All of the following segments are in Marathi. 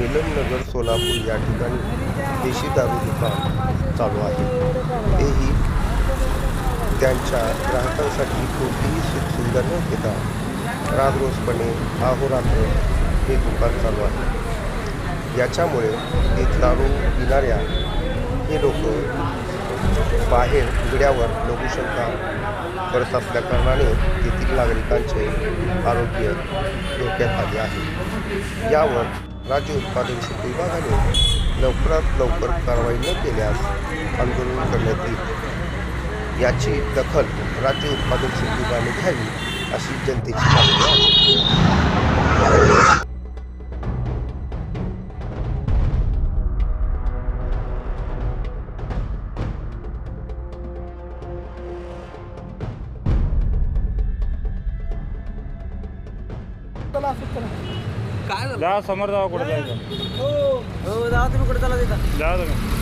सोलापूर या ठिकाणी देशी दारू दुकान चालू आहे. तेही त्यांच्या ग्राहकांसाठी कोणतीही सुखसुविधा न घेता राजरोसपणे अहोरात्र हे दुकान चालू आहे. याच्यामुळे हे दारू पिणाऱ्या हे लोक बाहेर उघड्यावर लघुशंका करत असल्या कारणाने तेथील नागरिकांचे आरोग्य धोक्यात आले आहे. यावर राज्य उत्पादन शुल्क विभागाने लवकरात लवकर कारवाई न केल्यास आंदोलन करण्यात येईल. याची दखल राज्य उत्पादन शुल्क विभागाने घ्यावी अशी जनतेची मागणी आहे. काय झालं? जा समोर जावा कुठे जायचं हो जा तुम्ही कुठे चालला तिथं जा तुम्ही.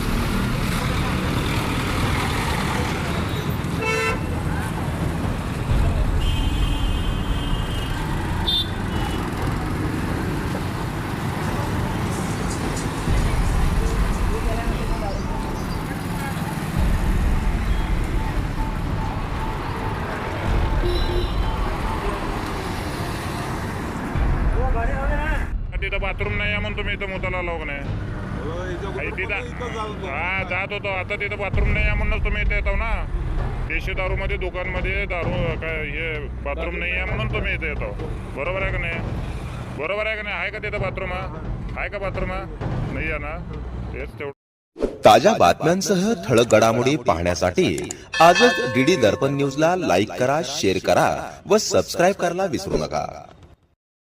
तिथं बाथरूम नाही आहे म्हणून तुम्ही इथं मुताला लोक नाही. आई तिथं हा जात होतो. आता तिथं बाथरूम नाही आहे म्हणूनच तुम्ही इथे येतो ना. देशी दारूमध्ये दुकानमध्ये दारू काय हे बाथरूम नाही आहे म्हणून तुम्ही इथे येतो बरोबर आहे का नाही? बरोबर आहे का नाही? आहे का तिथं बाथरूम? आहे का बाथरूम? नाही आहे ना? तेच तेवढं. ताज्या बातम्यांसह ठळक घडामोडी पाहण्यासाठी आजच डीडी दर्पण न्यूजला लाईक करा शेअर करा व सबस्क्राईब करायला विसरू नका.